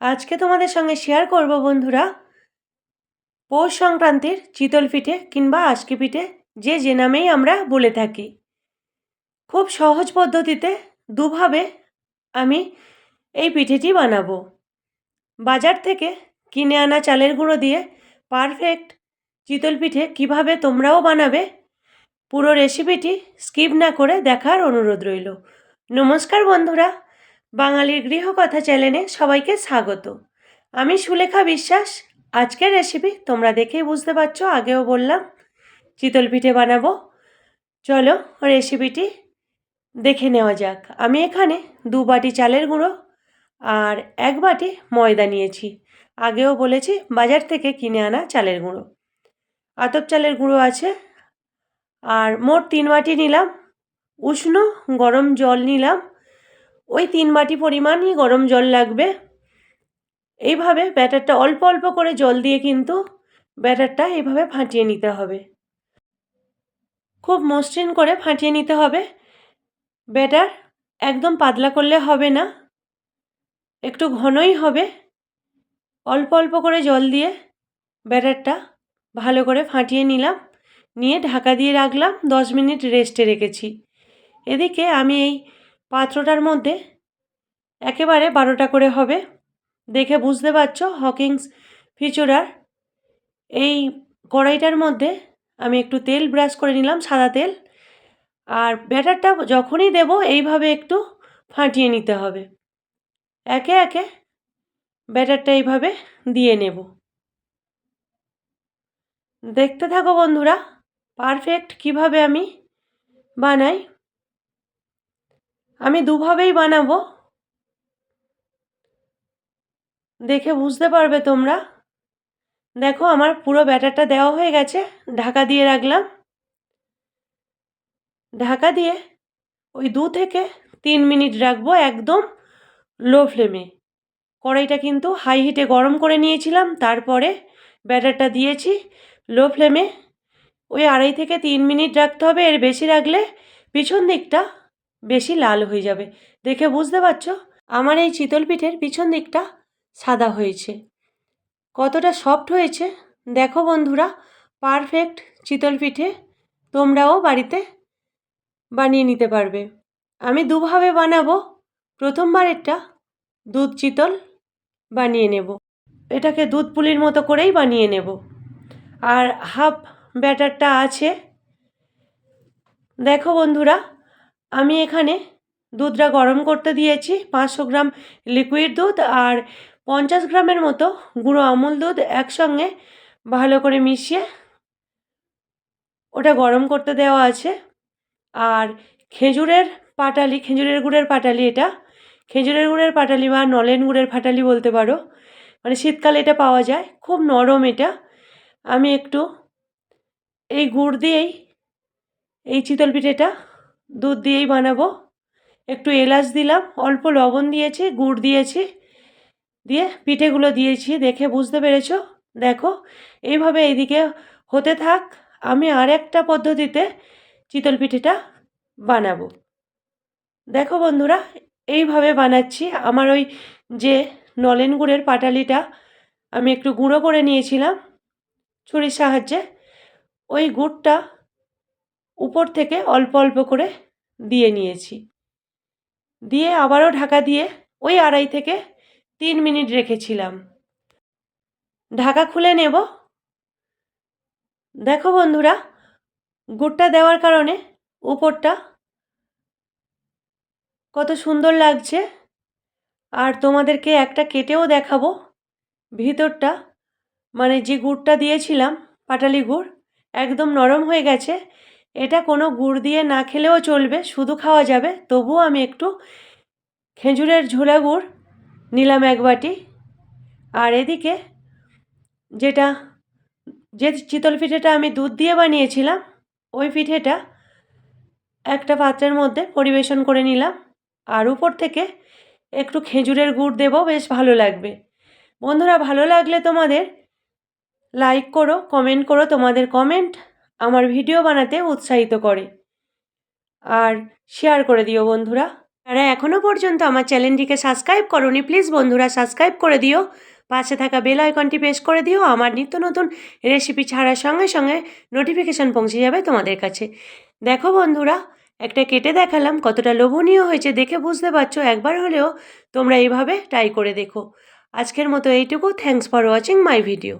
আজকে তোমাদের সঙ্গে শেয়ার করব বন্ধুরা। পৌষ সংক্রান্তির চিতল পিঠে কিংবা আজকে পিঠে যে যে নামেই আমরা বলে থাকি। খুব সহজ পদ্ধতিতে দুভাবে আমি এই পিঠেটি বানাবো। বাজার থেকে কিনে আনা চালের গুঁড়ো দিয়ে পারফেক্ট চিতল পিঠে কীভাবে তোমরাও বানাবে, পুরো রেসিপিটি স্কিপ না করে দেখার অনুরোধ রইল। নমস্কার বন্ধুরা। বাঙালির গৃহকথা চ্যানেলে সবাইকে স্বাগত। আমি সুলেখা বিশ্বাস। আজকের রেসিপি তোমরা দেখেই বুঝতে পারছ, আগেও বললাম। চিতল পিঠে বানাবো। চলো রেসিপিটি দেখে নেওয়া যাক। আমি এখানে দু বাটি চালের গুঁড়ো আর এক বাটি ময়দা নিয়েছি। আগেও বলেছি বাজার থেকে কিনে আনা চালের গুঁড়ো। আতপ চালের গুঁড়ো আছে আর মোট তিন বাটি নিলাম। উষ্ণ গরম জল নিলাম। ওই তিন বাটি পরিমাণই গরম জল লাগবে। এইভাবে ব্যাটারটা অল্প অল্প করে জল দিয়ে কিন্তু ব্যাটারটা এইভাবে ফাটিয়ে নিতে হবে। খুব মসৃণ করে ফাটিয়ে নিতে হবে। ব্যাটার একদম পাতলা করলে হবে না। একটু ঘনই হবে। অল্প অল্প করে জল দিয়ে ব্যাটারটা ভালো করে ফাটিয়ে নিলাম। নিয়ে ঢাকা দিয়ে রাখলাম, দশ মিনিট রেস্টে রেখেছি। এদিকে আমি এই পাত্রটার মধ্যে। একেবারে বারোটা করে হবে। দেখে বুঝতে পারছ হকিংস ফিচুরার এই কড়াইটার মধ্যে আমি একটু তেল ব্রাশ করে নিলাম, সাদা তেল। আর ব্যাটারটা যখনই দেব, এইভাবে একটু ফাটিয়ে নিতে হবে। একে একে ব্যাটারটা এইভাবে দিয়ে নেব। দেখতে থাকো বন্ধুরা পারফেক্ট কীভাবে আমি বানাই। আমি দুভাবেই বানাবো। দেখে বুঝতে পারবে তোমরা। দেখো, আমার পুরো ব্যাটারটা দেওয়া হয়ে গেছে। ঢাকা দিয়ে রাখলাম। ঢাকা দিয়ে ওই দু থেকে তিন মিনিট রাখব একদম লো ফ্লেমে। কড়াইটা কিন্তু হাই হিটে গরম করে নিয়েছিলাম, তারপরে ব্যাটারটা দিয়েছি লো ফ্লেমে। ওই আড়াই থেকে তিন মিনিট রাখতে হবে, এর বেশি রাখলে পিছন দিকটা বেশি লাল হয়ে যাবে। দেখে বুঝতে পারছ? আমার এই চিতল পিঠের পিছন দিকটা সাদা হয়েছে। কতটা সফট হয়েছে। দেখো বন্ধুরা, পারফেক্ট চিতল পিঠে তোমরাও বাড়িতে বানিয়ে নিতে পারবে। আমি দুভাবে বানাবো। প্রথমবার প্রথমবারেরটা দুধ চিতল বানিয়ে নেব। এটাকে দুধ পুলির মতো করেই বানিয়ে নেব। আর হাফ ব্যাটারটা আছে। দেখো বন্ধুরা আমি এখানে দুধটা গরম করতে দিয়েছি পাঁচশো গ্রাম লিকুইড দুধ আর পঞ্চাশ গ্রামের মতো গুঁড়ো আমুল দুধ একসঙ্গে ভালো করে মিশিয়ে ওটা গরম করতে দেওয়া আছে। আর খেজুরের পাটালি, খেজুরের গুড়ের পাটালি এটা। খেজুরের গুড়ের পাটালি বা নলেন গুড়ের পাটালি বলতে পারো। মানে শীতকালে এটা পাওয়া যায়। খুব নরম এটা। আমি একটু এই গুড় দিয়েই এই চিতল পিঠেটা দুধ দিয়েই বানাবো। একটু এলাচ দিলাম, অল্প লবণ দিয়েছি, গুড় দিয়েছি, দিয়ে পিঠেগুলো দিয়েছি, দেখে বুঝতে পেরেছ? দেখো, এইভাবে এইদিকে হতে থাক, আমি আর একটা পদ্ধতিতে চিতল পিঠেটা বানাবো। দেখো বন্ধুরা, এইভাবে বানাচ্ছি। আমার ওই যে নলেন গুড়ের পাটালিটা আমি একটু গুঁড়ো করে নিয়েছিলাম, ছুরির সাহায্যে। ওই গুড়টা উপর থেকে অল্প অল্প করে দিয়ে নিয়েছি। দিয়ে আবারও ঢাকা দিয়ে ওই আড়াই থেকে তিন মিনিট রেখেছিলাম। ঢাকা খুলে নেব। দেখো বন্ধুরা, গুড়টা দেওয়ার কারণে উপরটা কত সুন্দর লাগছে। আর তোমাদেরকে একটা কেটেও দেখাবো। ভিতরটা মানে যে গুড়টা দিয়েছিলাম, পাটালি গুড়, একদম নরম হয়ে গেছে। এটা কোনো গুড় দিয়ে না খেলেও চলবে, শুধু খাওয়া যাবে। তবুও আমি একটু খেজুরের ঝোলা গুড় নিলাম এক বাটি। আর এদিকে যেটা, যে চিতল পিঠেটা আমি দুধ দিয়ে বানিয়েছিলাম, ওই পিঠেটা একটা পাত্রের মধ্যে পরিবেশন করে নিলাম। আর উপর থেকে একটু খেজুরের গুড় দেবো, বেশ ভালো লাগবে। বন্ধুরা, ভালো লাগলে তোমাদের লাইক করো কমেন্ট করো, তোমাদের কমেন্ট আমার ভিডিও বানাতে উৎসাহিত করে। আর শেয়ার করে দিও বন্ধুরা। যারা এখনও পর্যন্ত আমার চ্যানেলটিকে সাবস্ক্রাইব করনি প্লিজ বন্ধুরা সাবস্ক্রাইব করে দিও। পাশে থাকা বেল আইকনটি প্রেস করে দিও। আমার নিত্য নতুন রেসিপি ছাড়ার সঙ্গে সঙ্গে নোটিফিকেশান পৌঁছে যাবে তোমাদের কাছে। দেখো বন্ধুরা, একটা কেটে দেখালাম, কতটা লোভনীয় হয়েছে দেখে বুঝতে পারছ? একবার হলেও তোমরা এইভাবে ট্রাই করে দেখো। আজকের মতো এইটুকু। Thanks for watching my video